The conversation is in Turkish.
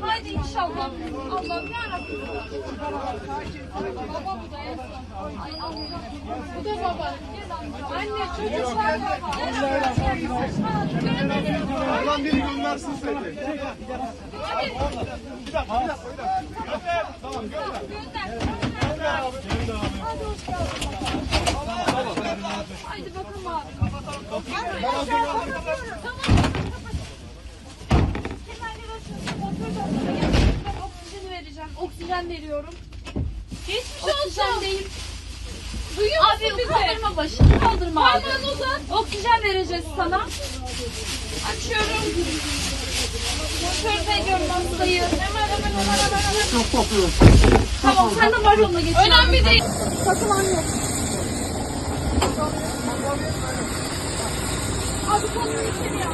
Haydi inşallah. Allah'ım yarabbim. Baba bu da en son. Ay Allah. Bu da baba. Anne çocuk var ya. Göremedim. Oradan biri göndersin seni. Bir dakika, bir dakika. Gönder. Tamam, gönder. Gönder. Hadi hoş geldin. Haydi bakalım abi. Tamam. Hemen Ben oksijeni vereceğim. Oksijen veriyorum. Geçmiş olsun. Oksijendeyim. Duyuyor musun Abi, bizi? kaldırma başını kaldırma abi. Parmağını uzat. Oksijen vereceğiz sana. Açıyorum. Motor ediyorum hastayı. Hemen hemen hemen hemen. hemen. Çok kokuyor. Tamam sen de var yoluna geç. Önemli değil. Takılan yok. Abi kolunu içeri al.